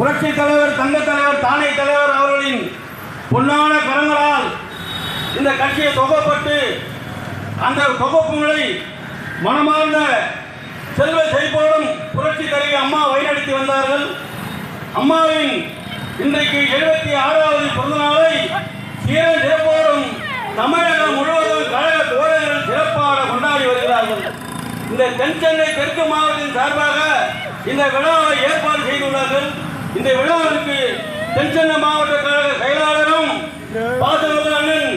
புரட்சி தலைவர் தானே தலைவர் அவர்களின் பொன்னான கரங்களால் இந்த கட்சியை தொகைப்பட்டு அந்த தொகுப்புகளை மனமார்ந்த செல்வ செழிப்போடும் புரட்சி தலைவி அம்மா வழிநடத்தி வந்தார்கள். அம்மாவின் இன்றைக்கு எழுபத்தி ஆறாவது பிறந்த நாளை சீர சிறப்போடும் தமிழகம் முழுவதும் கழக தோழர்கள் சிறப்பாக கொண்டாடி வருகிறார்கள். இந்த தென் சென்னை தெற்கு மாவட்டத்தின் சார்பாக இந்த விழாவை ஏற்பாடு செய்துள்ளார்கள். இந்த விழாவிற்கு தென்சென்னை மாவட்ட கழக செயலாளரும் பாசமிகு அண்ணன்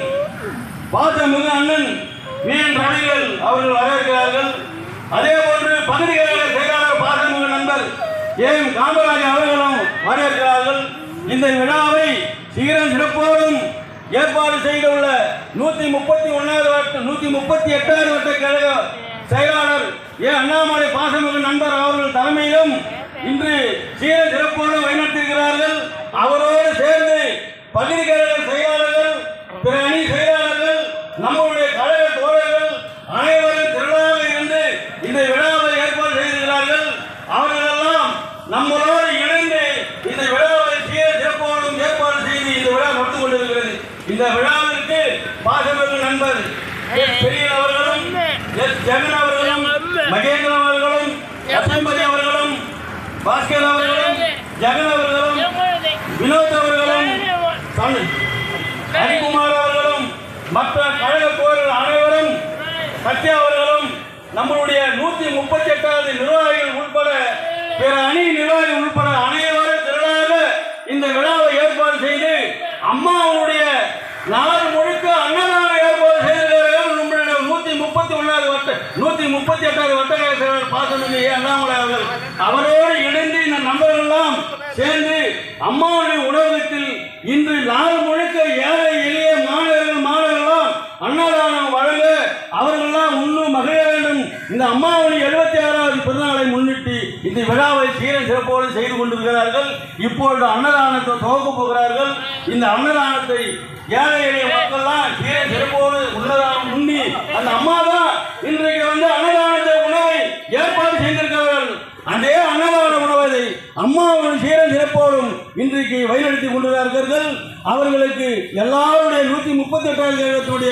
பாசமிகு அண்ணன் மீன் ரணிகள் அவர்கள் வரவேற்கிறார்கள். அதே போன்று பகுதி கழக செயலாளர் பாசமிகு நண்பர் ஏம் காமராஜ் அவர்களும் வரவேற்கிறார்கள். இந்த விழாவை சீரம் சிறப்போடும் ஏற்பாடு செய்துள்ள நூத்தி முப்பத்தி ஒன்னாவது வட்ட நூத்தி முப்பத்தி எட்டாவது வட்ட கழக செயலாளர் ஏ அண்ணாமலை பாசமிகு நண்பர் அவர்கள் தலைமையிலும் இன்று சீர சிறப்போடு வழிநடத்திருக்கிறார்கள் அவரோடு சேர்ந்து பகுதி கழக செயலாளர்கள் பிற அணி செயலாளர்கள் நம்முடைய கழக தோழர்கள் அனைவரும் திருவிழாவில் இருந்து இந்த விழாவை ஏற்பாடு செய்திருக்கிறார்கள் அவர்களெல்லாம் நம்மளோடு இணைந்து இந்த விழாவை சீர சிறப்போடும் ஏற்பாடு செய்து இந்த விழா நடந்து கொண்டிருக்கிறது இந்த விழாவிற்கு பாசமிகு நண்பர் எஸ். பெரியன் அவர்களும் எஸ் ஜெகன் அவர்களும் மகேந்திரன் அவர்களும் லட்சுமதி அவர்களும் பாஸ்கர் அவர்களும் ஜெகன் அவர்களும் வினோத் அவர்களும் ஹரிகுமார் அவர்களும் மற்ற கழக தோழர்கள் அனைவரும் சத்யா அவர்களும் நம்மளுடைய நூத்தி முப்பத்தி எட்டாவது நிர்வாகிகள் உட்பட பிற அணி நிர்வாகிகள் உட்பட அனைவரும் திரளாக இந்த விழாவை ஏற்பாடு செய்து அம்மாவுடைய நாடு முழுக்க அன்னதான எட்டாவது வட்ட நூத்தி முப்பத்தி எட்டாவது வட்டக்கலை செயலர் பாசமிகு அண்ணாமலை அவர்கள். அவரோடு இணைந்து இந்த நண்பர்கள்லாம் சேர்ந்து அம்மாவுடைய உணவகத்தில் இன்று நாள் முழுக்க ஏழை எளிய மாணவர்கள் மாணவர்களாம் அன்னதானம் வழங்க அவர்களெல்லாம் உண்ணும் மகிழ வேண்டும். இந்த அம்மாவுடைய எழுபத்தி ஆறாவது பிறந்தநாளை முன்னிட்டு இந்த விழாவை சீர சிறப்போடு செய்து கொண்டிருக்கிறார்கள். இப்பொழுது அன்னதானத்தை துவக்க போகிறார்கள். இந்த அன்னதானத்தை ஏழை எளிய மக்கள்லாம் சீர சிறப்போடு உள்ளதாக உண்ணி அந்த அம்மாவை தான் இன்றைக்கு வந்து அன்னதானத்தை உணவை ஏற்பாடு செய்திருக்கிறார்கள் அதே அன்னதான உணவதை அம்மாவின் சீரன் சிறப்போடும் இன்றைக்கு வழிநடத்தி கொண்டிருக்கிறார்கள். அவர்களுக்கு எல்லாருடைய நூத்தி முப்பத்தி எட்டாவது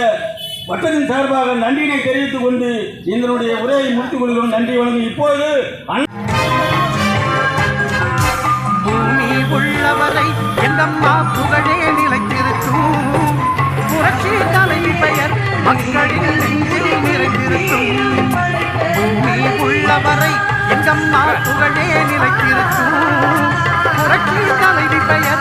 வட்டத்தின் சார்பாக நன்றியினை தெரிவித்துக் கொண்டு இதனுடைய உரையை முடித்துக் கொள்கிறோம். நன்றி வழங்கும் இப்போது உள்ளவரை எங்கம்மா புகழே நிலைத்திருக்கும் புரட்சி பெயர் மக்களின் நெஞ்சில் நிறைந்திருக்கும் பூமி உள்ளவரை எங்கம்மா புகழே நிலைத்திருக்கும் புரட்சி தலைவி பெயர்